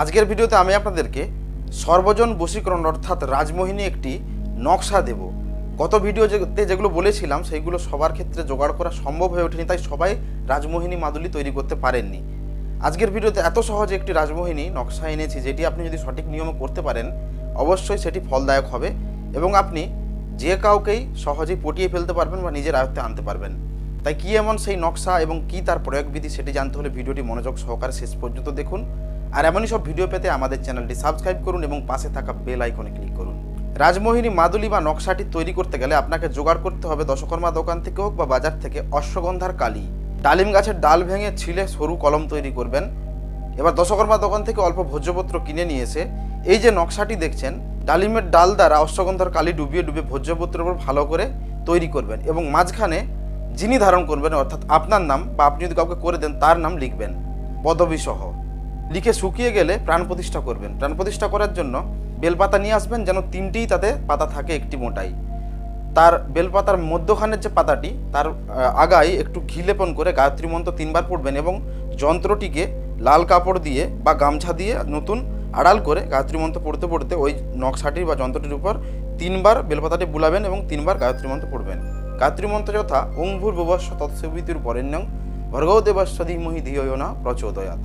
আজকের ভিডিওতে আমি আপনাদেরকে সর্বজন বশীকরণ অর্থাৎ রাজমোহিনী একটি নকশা দেব। গত ভিডিওতে যেগুলো বলেছিলাম, সেইগুলো সবার ক্ষেত্রে জোগাড় করা সম্ভব হয়ে ওঠেনি, তাই সবাই রাজমোহিনী মাদুলি তৈরি করতে পারেননি। আজকের ভিডিওতে এত সহজে একটি রাজমোহিনী নকশা এনেছি, যেটি আপনি যদি সঠিক নিয়মে করতে পারেন, অবশ্যই সেটি ফলদায়ক হবে এবং আপনি যে কাউকেই সহজেই পটিয়ে ফেলতে পারবেন বা নিজের আয়ত্তে আনতে পারবেন। তাই কি এমন সেই নকশা এবং কি তার প্রয়োগবিধি সেটি জানতে হলে ভিডিওটি মনোযোগ সহকারে শেষ পর্যন্ত দেখুন। আর এমনই সব ভিডিও পেতে আমাদের চ্যানেলটি সাবস্ক্রাইব করুন এবং পাশে থাকা বেল আইকনে ক্লিক করুন। রাজমোহিনী, মাদুলি বা নকশাটি তৈরি করতে গেলে আপনাকে জোগাড় করতে হবে দশকর্মা দোকান থেকে হোক বা বাজার থেকে অশ্বগন্ধার কালি। ডালিম গাছের ডাল ভেঙে ছিলে সরু কলম তৈরি করবেন। এবার দশকর্মা দোকান থেকে অল্প ভোজ্যপত্র কিনে নিয়ে এসে এই যে নকশাটি দেখছেন, ডালিমের ডাল দ্বারা অশ্বগন্ধার কালি ডুবিয়ে ডুবিয়ে ভোজ্যপত্রের উপর ভালো করে তৈরি করবেন এবং মাঝখানে যিনি ধারণ করবেন, অর্থাৎ আপনার নাম বা আপনি যদি কাউকে করে দেন, তার নাম লিখবেন। পদবী সহ লিখে শুকিয়ে গেলে প্রাণ প্রতিষ্ঠা করবেন। প্রাণ প্রতিষ্ঠা করার জন্য বেলপাতা নিয়ে আসবেন যেন তিনটিই তাতে পাতা থাকে একটি মোটাই। তার বেলপাতার মধ্যখানের যে পাতাটি, তার আগায় একটু ঘি লেপন করে গায়ত্রী মন্ত্র তিনবার পড়বেন এবং যন্ত্রটিকে লাল কাপড় দিয়ে বা গামছা দিয়ে নতুন আড়াল করে গায়ত্রী মন্ত্র পড়তে পড়তে ওই নকশাটির বা যন্ত্রটির উপর তিনবার বেলপাতাটি বুলাবেন এবং তিনবার গায়ত্রী মন্ত্র পড়বেন। গায়ত্রী মন্ত্র যথা ভূর ভুবস্ব তৎসবিতুর বরেণ্যং ভর্গৌ দেবস্ব ধীমহি ধিয় না প্রচোদয়াত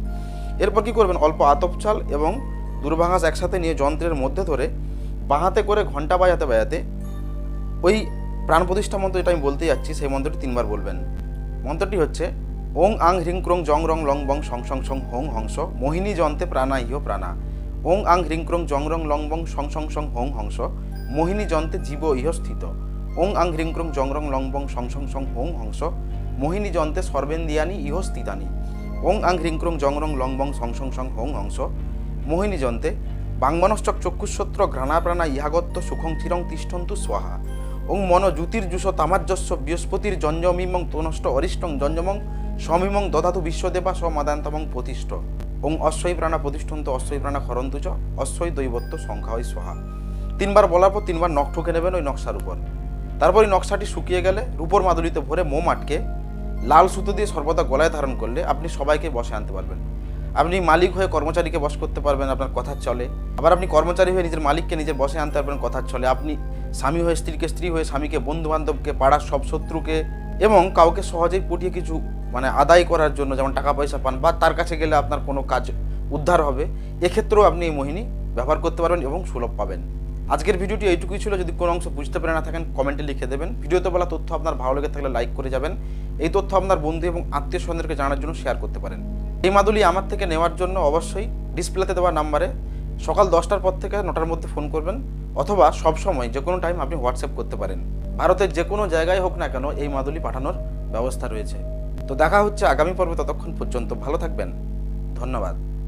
এরপর কি করবেন? অল্প আতপ চাল এবং দুর্ভাঙাস একসাথে নিয়ে যন্ত্রের মধ্যে ধরে বাঁহাতে করে ঘণ্টা বাজাতে বাজাতে ওই প্রাণ প্রতিষ্ঠা মন্ত্র যেটা আমি বলতে যাচ্ছি, সেই মন্ত্রটি তিনবার বলবেন। মন্ত্রটি হচ্ছে, ওং আং হ্রিং ক্রং জং রং লং বং সং সং সং হোং হংস মোহিনী যন্ত্রে প্রাণা ইহ প্রাণা। ওং আং হ্রিং ক্রং জং রং লং বং সং সং সং হোং হংস মোহিনী যন্ত্রে জীব ইহ স্থিত। ওং আং হ্রিং ক্রং জং রং লং বং সং সং সং হোং হংস মোহিনী যন্তে সর্বেন্দিয়ানি ইহ স্থিতানি ওং আং হ্রিং ক্রং জং রং লং বং সং হোং হংস। মোহিনী যন্তে বাংমনশ্চক চক্ষুষত্র ঘ্রাণাপ্রাণা ইহাগত্য সুখং চিরং তিষ্ঠন্তু স্বাহা। ওং মন জ্যোতির্যুষ তামার্যস্য বৃহস্পতির জঞ্জমিমং তনষ্ট অরিষ্টং জঞ্জমং সমিমং দধাতু বিশ্বদেবা সমাদান্তমং প্রতিষ্ঠ। ওং অশ্বই প্রাণা প্রতিষ্ঠন্ত অশ্বই প্রাণা খরন্তু চ অশ্বই দৈবত্য সংখ্যা ওই সোহা তিনবার বলার পর তিনবার নখ ঠুকে নেবেন ওই নকশার উপর। তারপর ওই নকশাটি শুকিয়ে গেলে রূপর মাদুলিতে ভরে মোম আটকে লাল সুতো দিয়ে সর্বদা গলায় ধারণ করলে আপনি সবাইকে বসে আনতে পারবেন। আপনি মালিক হয়ে কর্মচারীকে বস করতে পারবেন, আপনার কথার চলে। আবার আপনি কর্মচারী হয়ে নিজের মালিককে নিজের বসে আনতে পারবেন কথার চলে। আপনি স্বামী হয়ে, স্ত্রীকে স্ত্রী হয়ে, স্বামীকে বন্ধু বান্ধবকে পাড়ার সব শত্রুকে এবং কাউকে সহজেই পটিয়ে কিছু মানে আদায় করার জন্য যেমন টাকা পয়সা পান বা তার কাছে গেলে আপনার কোনো কাজ উদ্ধার হবে, এক্ষেত্রেও আপনি এই মোহিনী ব্যবহার করতে পারবেন এবং সুলভ পাবেন। আজকের ভিডিওটি এইটুকুই ছিল। যদি কোনো অংশ বুঝতে পারে না থাকেন, কমেন্টে লিখে দেবেন। ভিডিওতে বলা তথ্য আপনার ভালো লেগে থাকলে লাইক করে যাবেন। এই তথ্য আপনার বন্ধু এবং আত্মীয় স্বজনদেরকে জানার জন্য শেয়ার করতে পারেন। এই মাদুলি আমার থেকে নেওয়ার জন্য অবশ্যই ডিসপ্লেতে দেওয়া নাম্বারে সকাল দশটার পর থেকে নটার মধ্যে ফোন করবেন অথবা সব সময় যে কোনো টাইম আপনি হোয়াটসঅ্যাপ করতে পারেন। ভারতের যে কোনো জায়গায় হোক না কেন এই মাদুলি পাঠানোর ব্যবস্থা রয়েছে। তো দেখা হচ্ছে আগামী পর্বে ততক্ষণ পর্যন্ত। ভালো থাকবেন। ধন্যবাদ।